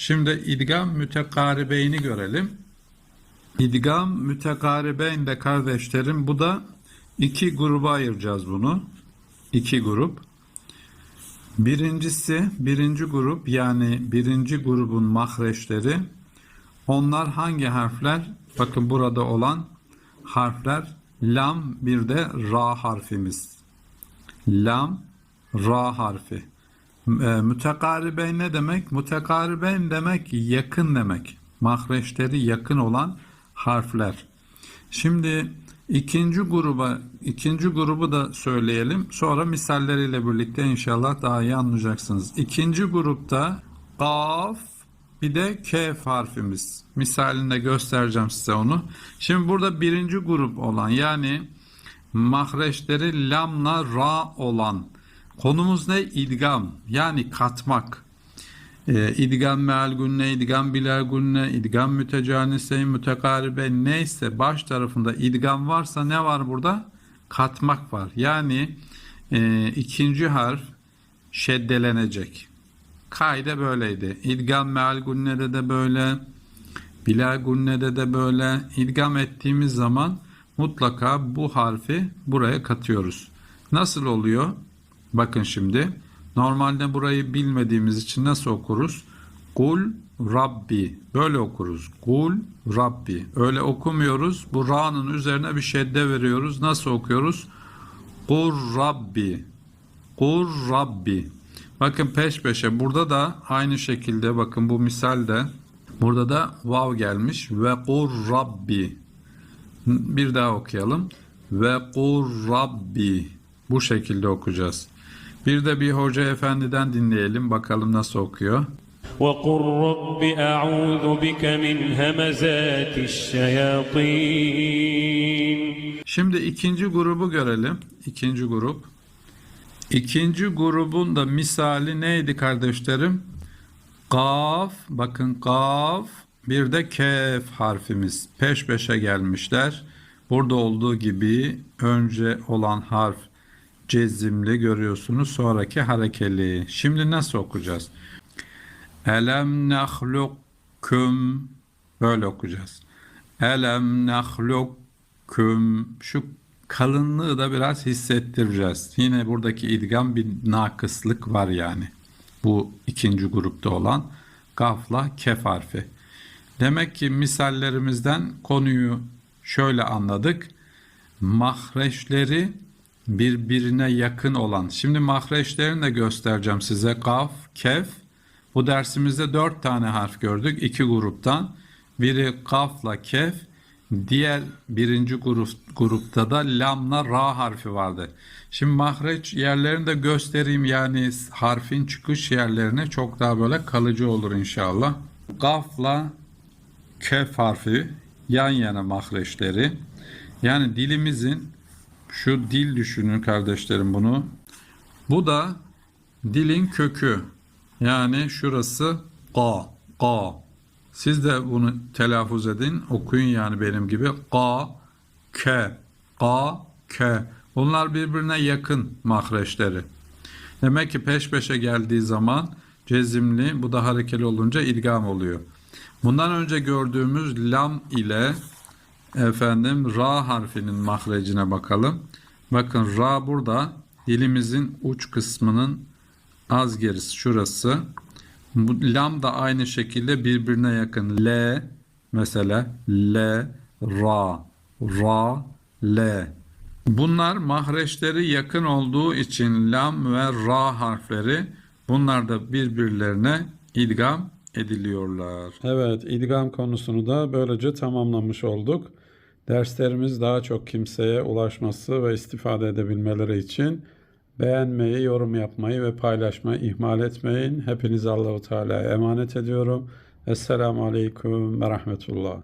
Şimdi idgam mütekaribeyni görelim. İdgam mütekaribeyn de kardeşlerim bu da iki gruba ayıracağız bunu. İki grup. Birincisi birinci grup yani birinci grubun mahreçleri onlar hangi harfler? Bakın burada olan harfler lam bir de ra harfimiz. Lam ra harfi. E, mütekaribeyn ne demek? Mütekaribeyn demek yakın demek. Mahreçleri yakın olan harfler. Şimdi ikinci gruba ikinci grubu da söyleyelim. Sonra misalleriyle birlikte inşallah daha iyi anlayacaksınız. İkinci grupta kaf bir de kef harfimiz. Misalinde göstereceğim size onu. Şimdi burada birinci grup olan yani mahreçleri lamla ra olan konumuz ne? İdgam yani katmak. E, idgam meal günne, idgam biler günne, idgam mütecanise, mütekaribe neyse baş tarafında idgam varsa ne var burada? Katmak var. Yani e, ikinci harf şeddelenecek. Kaide böyleydi. İdgam meal günnede de böyle, biler günnede de böyle. İdgam ettiğimiz zaman mutlaka bu harfi buraya katıyoruz. Nasıl oluyor? Bakın şimdi. Normalde burayı bilmediğimiz için nasıl okuruz? Kul Rabbi. Böyle okuruz. Kul Rabbi. Öyle okumuyoruz. Bu ra'nın üzerine bir şedde veriyoruz. Nasıl okuyoruz? Kul Rabbi. Kul Rabbi. Bakın peş peşe. Burada da aynı şekilde bakın bu misalde burada da vav gelmiş. Ve kul Rabbi. Bir daha okuyalım. Ve kul Rabbi. Bu şekilde okuyacağız. Bir de bir hoca efendiden dinleyelim. Bakalım nasıl okuyor. وقل رب أعوذ بك من همزات الشياطين Şimdi ikinci grubu görelim. İkinci grup. İkinci grubun da misali neydi kardeşlerim? Kaf, bakın kaf, bir de kef harfimiz. Peş peşe gelmişler. Burada olduğu gibi önce olan harf cezimli görüyorsunuz. Sonraki harekeli. Şimdi nasıl okuyacağız? Elem nahlukküm böyle okuyacağız. Elem nahlukküm şu kalınlığı da biraz hissettireceğiz. Yine buradaki idgam bir nakıslık var yani. Bu ikinci grupta olan gafla kef harfi. Demek ki misallerimizden konuyu şöyle anladık. Mahreçleri birbirine yakın olan. Şimdi mahreçlerini de göstereceğim size. Gaf, kef. Bu dersimizde dört tane harf gördük. iki gruptan. Biri kafla kef. Diğer birinci grup, grupta da lamla ra harfi vardı. Şimdi mahreç yerlerini de göstereyim. Yani harfin çıkış yerlerini çok daha böyle kalıcı olur inşallah. Gafla kef harfi yan yana mahreçleri. Yani dilimizin şu dil düşünün kardeşlerim bunu. Bu da dilin kökü. Yani şurası ka, ka. Siz de bunu telaffuz edin. Okuyun yani benim gibi. Ka, ke, ka, ke. Bunlar birbirine yakın mahreçleri. Demek ki peş peşe geldiği zaman cezimli, bu da harekeli olunca idgam oluyor. Bundan önce gördüğümüz lam ile efendim ra harfinin mahrecine bakalım. Bakın ra burada dilimizin uç kısmının az gerisi şurası. Bu lam da aynı şekilde birbirine yakın. L mesela L, ra, ra, L. Bunlar mahreçleri yakın olduğu için lam ve ra harfleri bunlar da birbirlerine idgam ediliyorlar. Evet, idgam konusunu da böylece tamamlamış olduk. Derslerimiz daha çok kimseye ulaşması ve istifade edebilmeleri için beğenmeyi, yorum yapmayı ve paylaşmayı ihmal etmeyin. Hepinizi Allahu Teala'ya emanet ediyorum. Esselamu Aleyküm ve Rahmetullah.